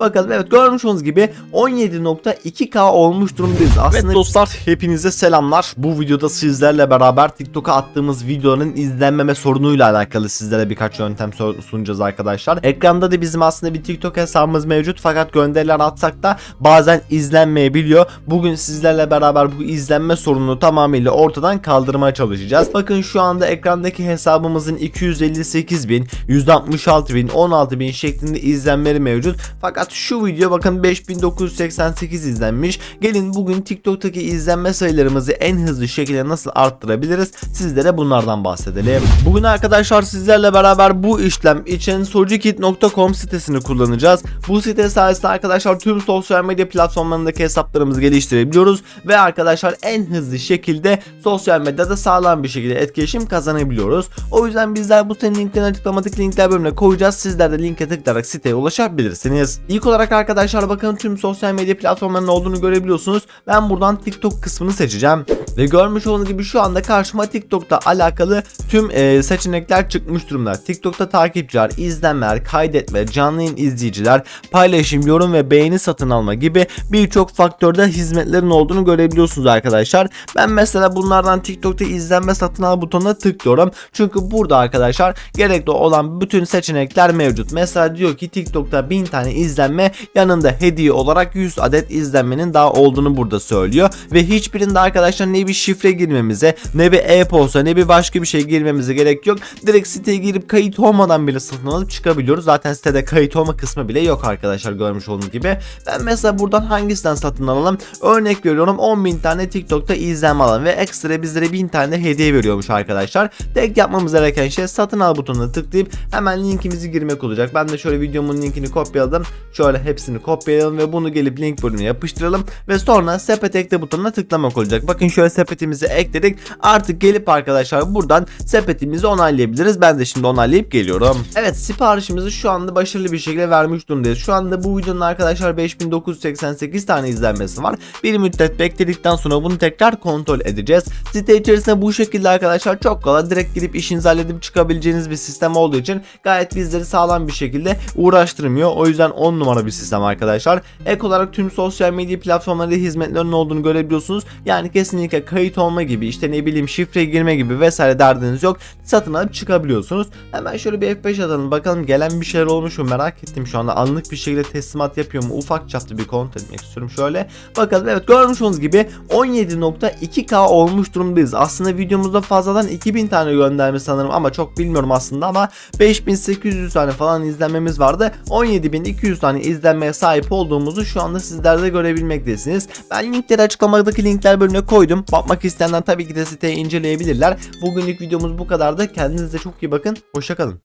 Bakalım evet görmüş olduğunuz gibi 17.2K olmuş durumdayız. Aslında evet dostlar hepinize selamlar. Bu videoda sizlerle beraber TikTok'a attığımız videoların izlenmeme sorunuyla alakalı sizlere birkaç yöntem sunacağız arkadaşlar. Ekranda da bizim aslında bir TikTok hesabımız mevcut fakat gönderiler atsak da bazen izlenmeyebiliyor. Bugün sizlerle beraber bu izlenme sorununu tamamıyla ortadan kaldırmaya çalışacağız. Bakın şu anda ekrandaki hesabımızın 258 bin, 166 bin, 16 bin şeklinde izlenmeleri mevcut. Fakat şu video bakın 5988 izlenmiş. Gelin bugün TikTok'taki izlenme sayılarımızı en hızlı şekilde nasıl arttırabiliriz? Sizlere bunlardan bahsedelim. Bugün arkadaşlar sizlerle beraber bu işlem için sojikit.com sitesini kullanacağız. Bu site sayesinde arkadaşlar tüm sosyal medya platformlarındaki hesaplarımızı geliştirebiliyoruz ve arkadaşlar en hızlı şekilde sosyal medyada sağlam bir şekilde etkileşim kazanabiliyoruz. O yüzden bizler bu sitenin linklerini açıklamadaki linkler bölümüne koyacağız. Sizler de linke tıklayarak siteye ulaşabilirsiniz. İlk olarak arkadaşlar bakın tüm sosyal medya platformlarının olduğunu görebiliyorsunuz. Ben buradan TikTok kısmını seçeceğim. Ve görmüş olduğunuz gibi şu anda karşıma TikTok'ta alakalı tüm e, seçenekler çıkmış durumda. TikTok'ta takipçiler, izlenmeler, kaydetme, canlı yayın izleyiciler, paylaşım, yorum ve beğeni satın alma gibi birçok faktörde hizmetlerin olduğunu görebiliyorsunuz arkadaşlar. Ben mesela bunlardan TikTok'ta izlenme satın al butonuna tıklıyorum. Çünkü burada arkadaşlar gerekli olan bütün seçenekler mevcut. Mesela diyor ki TikTok'ta 1000 tane izlenme yanında hediye olarak 100 adet izlenmenin daha olduğunu burada söylüyor. Ve hiçbirinde arkadaşlar ne bir şifre girmemize ne bir e-posta ne bir başka bir şey girmemize gerek yok. Direkt siteye girip kayıt olmadan bile satın alıp çıkabiliyoruz. Zaten sitede kayıt olma kısmı bile yok arkadaşlar görmüş olduğunuz gibi. Ben mesela buradan hangisinden satın alalım? Örnek veriyorum 10.000 tane TikTok'ta izlenme alalım ve ekstra bizlere 1000 tane hediye veriyormuş arkadaşlar. Tek yapmamız gereken şey satın al butonuna tıklayıp hemen linkimizi girmek olacak. Ben de şöyle videomun linkini kopyaladım. Şöyle hepsini kopyalayalım ve bunu gelip link bölümüne yapıştıralım ve sonra sepet ekle butonuna tıklamak olacak. Bakın şöyle sepetimizi ekledik. Artık gelip arkadaşlar buradan sepetimizi onaylayabiliriz. Ben de şimdi onaylayıp geliyorum. Evet siparişimizi şu anda başarılı bir şekilde vermiş durumdayız. Şu anda bu videonun arkadaşlar 5988 tane izlenmesi var. Bir müddet bekledikten sonra bunu tekrar kontrol edeceğiz. Site içerisinde bu şekilde arkadaşlar çok kolay direkt girip işinizi halledip çıkabileceğiniz bir sistem olduğu için gayet bizleri sağlam bir şekilde uğraştırmıyor. O yüzden 10 numara bir sistem arkadaşlar. Ek olarak tüm sosyal medya platformlarında hizmetlerinin olduğunu görebiliyorsunuz. Yani kesinlikle kayıt olma gibi işte ne bileyim şifre girme gibi vesaire derdiniz yok. Satın alıp çıkabiliyorsunuz. Hemen şöyle bir F5 atalım bakalım gelen bir şeyler olmuş mu merak ettim şu anda. Anlık bir şekilde teslimat yapıyor mu? Ufak çaplı bir kontrol etmek istiyorum şöyle. Bakalım evet görmüş olduğunuz gibi 17.2K olmuş durumdayız. Aslında videomuzda fazladan 2000 tane gönderme sanırım ama çok bilmiyorum aslında ama 5800 tane falan izlenmemiz vardı. 17200 tane izlenmeye sahip olduğumuzu şu anda sizler de görebilmektesiniz. Ben linkleri açıklamadaki linkler bölümüne koydum. Bakmak isteyenler tabii ki de siteyi inceleyebilirler. Bugünlük videomuz bu kadar da kendinize çok iyi bakın. Hoşçakalın.